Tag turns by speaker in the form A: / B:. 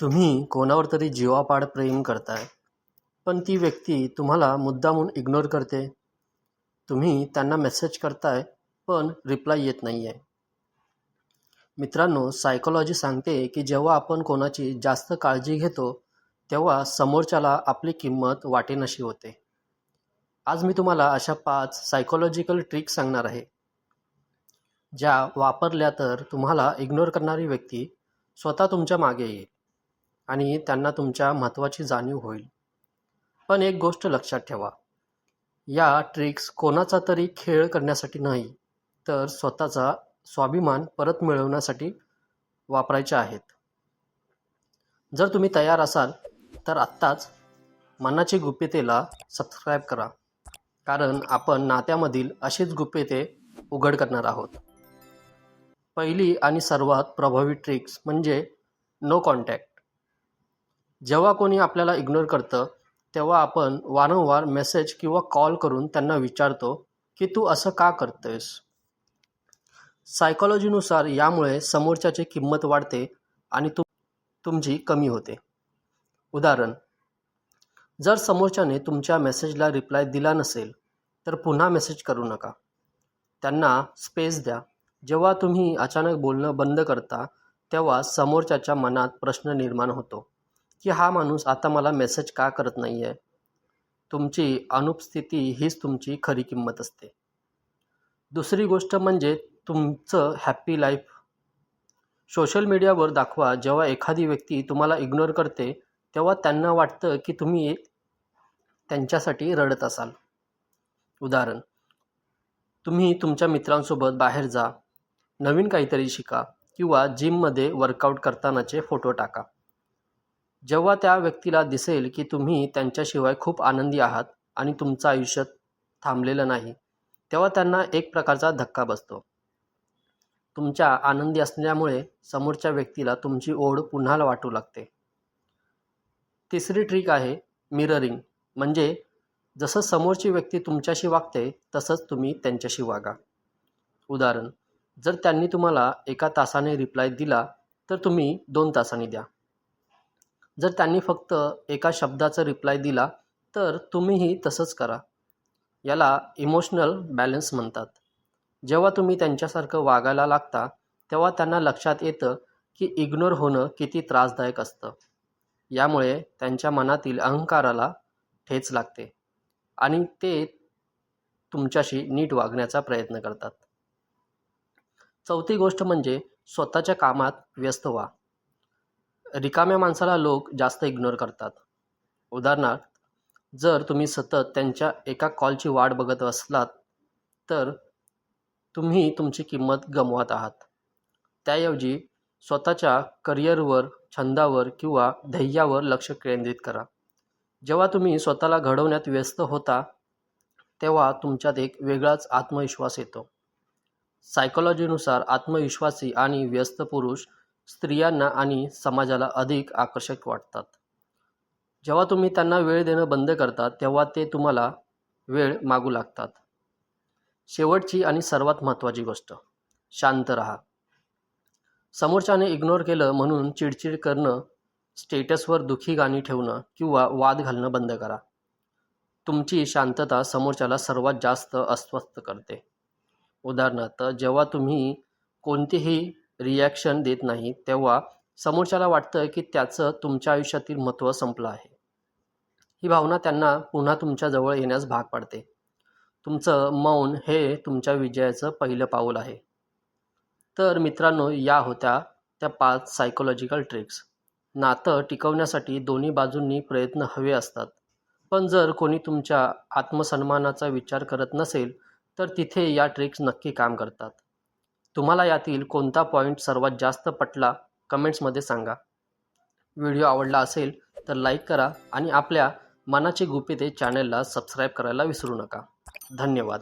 A: तुम्ही कोणावर तरी जीवापाड प्रेम करताय पण ती व्यक्ती तुम्हाला मुद्दामून इग्नोर करते. तुम्ही त्यांना मेसेज करताय पण रिप्लाय येत नाही आहे मित्रांनो सायकोलॉजी सांगते की जेव्हा आपण कोणाची जास्त काळजी घेतो तेव्हा समोरच्याला आपली किंमत वाटेनशी होते. आज मी तुम्हाला अशा पाच सायकोलॉजिकल ट्रिक सांगणार आहे. ज्या वापरल्या तर तुम्हाला इग्नोर करणारी व्यक्ती स्वतः तुमच्या मागे येईल. आणि त्यांना तुमच्या महत्त्वाची जाणीव होईल. पण एक गोष्ट लक्षात ठेवा. या ट्रिक्स कोणाचा तरी खेळ करण्यासाठी नाही तर स्वतःचा स्वाभिमान परत मिळवण्यासाठी वापरायच्या आहेत. जर तुम्ही तयार असाल तर आत्ताच मनाची गुप्यतेला सबस्क्राईब करा. कारण आपण नात्यामधील अशीच गुप्यते उघड करणार आहोत. पहिली आणि सर्वात प्रभावी ट्रिक्स म्हणजे नो कॉन्टॅक्ट जेव्हा कोणी आपल्याला इग्नोर करतं तेव्हा आपण वारंवार मेसेज किंवा कॉल करून त्यांना विचारतो की तू असं का करतोयस? सायकॉलॉजीनुसार यामुळे समोरच्याची किंमत वाढते आणि तु तुमची कमी होते. उदाहरण जर समोरच्याने तुमच्या मेसेजला रिप्लाय दिला नसेल तर पुन्हा मेसेज करू नका. त्यांना स्पेस द्या. जेव्हा तुम्ही अचानक बोलणं बंद करता तेव्हा समोरच्याच्या मनात प्रश्न निर्माण होतो. की हा माणूस आता मला मेसेज का करत नाही आहे तुमची अनुपस्थिती हीच तुमची खरी किंमत असते. दुसरी गोष्ट म्हणजे तुमचं हॅप्पी लाईफ सोशल मीडियावर दाखवा जेव्हा एखादी व्यक्ती तुम्हाला इग्नोर करते तेव्हा त्यांना वाटतं की तुम्ही त्यांच्यासाठी रडत असाल. उदाहरण तुम्ही तुमच्या मित्रांसोबत बाहेर जा नवीन काहीतरी शिका किंवा जिममध्ये वर्कआउट करतानाचे फोटो टाका. जेव्हा त्या व्यक्तीला दिसेल की तुम्ही त्यांच्याशिवाय खूप आनंदी आहात आणि तुमचं आयुष्य थांबलेलं नाही तेव्हा त्यांना एक प्रकारचा धक्का बसतो. तुमच्या आनंदी असल्यामुळे समोरच्या व्यक्तीला तुमची ओढ पुन्हा वाटू लागते. तिसरी ट्रिक आहे मिररिंग म्हणजे जसं समोरची व्यक्ती तुमच्याशी वागते तसंच तुम्ही त्यांच्याशी वागा. उदाहरण जर त्यांनी तुम्हाला एका तासाने रिप्लाय दिला तर तुम्ही दोन तासांनी द्या. जर त्यांनी फक्त एका शब्दाचा रिप्लाय दिला तर तुम्हीही तसंच करा. याला इमोशनल बॅलन्स म्हणतात. जेव्हा तुम्ही त्यांच्यासारखं वागायला लागता तेव्हा त्यांना लक्षात येतं की इग्नोर होणं किती त्रासदायक असतं. यामुळे त्यांच्या मनातील अहंकाराला ठेच लागते आणि ते तुमच्याशी नीट वागण्याचा प्रयत्न करतात. चौथी गोष्ट म्हणजे स्वतःच्या कामात व्यस्त व्हा. रिकाम्या माणसाला लोक जास्त इग्नोर करतात. उदाहरणार्थ जर तुम्ही सतत त्यांच्या एका कॉलची वाट बघत असलात तर तुम्ही तुमची किंमत गमवत आहात. त्याऐवजी स्वतःच्या करिअरवर छंदावर किंवा ध्येयावर लक्ष केंद्रित करा. जेव्हा तुम्ही स्वतःला घडवण्यात व्यस्त होता तेव्हा तुमच्यात एक वेगळाच आत्मविश्वास येतो. सायकोलॉजीनुसार आत्मविश्वासी आणि व्यस्त पुरुष स्त्रियांना आणि समाजाला अधिक आकर्षक वाटतात. जेव्हा तुम्ही त्यांना वेळ देणं बंद करता तेव्हा ते तुम्हाला वेळ मागू लागतात. शेवटची आणि सर्वात महत्त्वाची गोष्ट शांत राहा. समोरच्याने इग्नोर केलं म्हणून चिडचिड करणं स्टेटसवर दुखी गाणी ठेवणं किंवा वाद घालणं बंद करा. तुमची शांतता समोरच्याला सर्वात जास्त अस्वस्थ करते. उदाहरणार्थ जेव्हा तुम्ही कोणतीही रिॲक्शन देत नाही तेव्हा समोरच्याला वाटतं की त्याचं तुमच्या आयुष्यातील महत्त्व संपलं आहे. ही भावना त्यांना पुन्हा तुमच्याजवळ येण्यास भाग पाडते. तुमचं मौन हे तुमच्या विजयाचं पहिलं पाऊल आहे. तर मित्रांनो या होत्या त्या पाच सायकोलॉजिकल ट्रिक्स नातं टिकवण्यासाठी दोन्ही बाजूंनी प्रयत्न हवे असतात. पण जर कोणी तुमच्या आत्मसन्मानाचा विचार करत नसेल तर तिथे या ट्रिक्स नक्की काम करतात. तुम्हाला यातील कोणता पॉईंट सर्वात जास्त पटला कमेंट्समध्ये सांगा. व्हिडिओ आवडला असेल तर लाईक करा आणि आपल्या मनाची गुपिते चॅनलला सबस्क्राईब करायला विसरू नका. धन्यवाद.